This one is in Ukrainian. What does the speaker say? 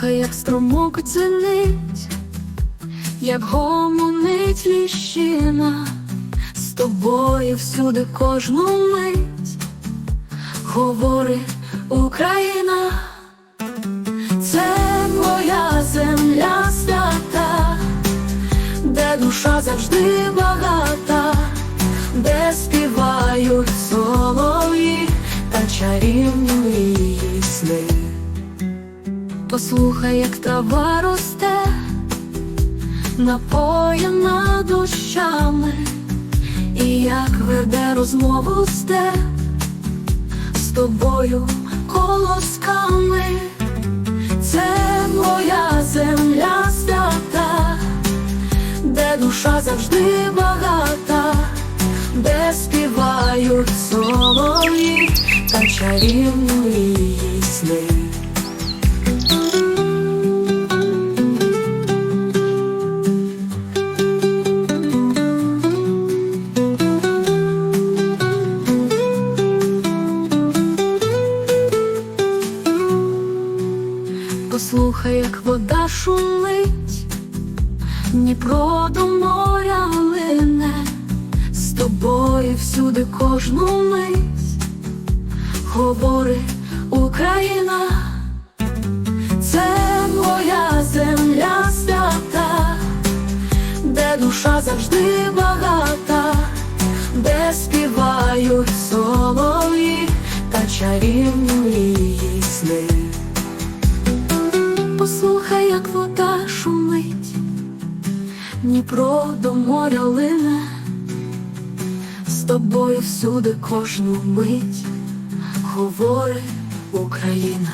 Послухай, як струмок дзвенить, як гомонить ліщина, з тобою всюди кожну мить говорить Україна, це моя земля свята, де душа завжди багата, де співають солов'ї та чарівні сни. Послухай, як трава росте, напоєна дощами, і як веде розмову степ з тобою колосками. Це моя земля свята, де душа завжди багата, де співають солов'ї та чарівні Послухай, як вода шумить, Дніпро до моря лине, з тобою всюди кожну мить говорить Україна, це моя земля свята, де душа завжди багата, де співають солов'ї та чарівні сни. Послухай, як вода шумить, Дніпро до моря лине, з тобою всюди кожну мить говорить Україна.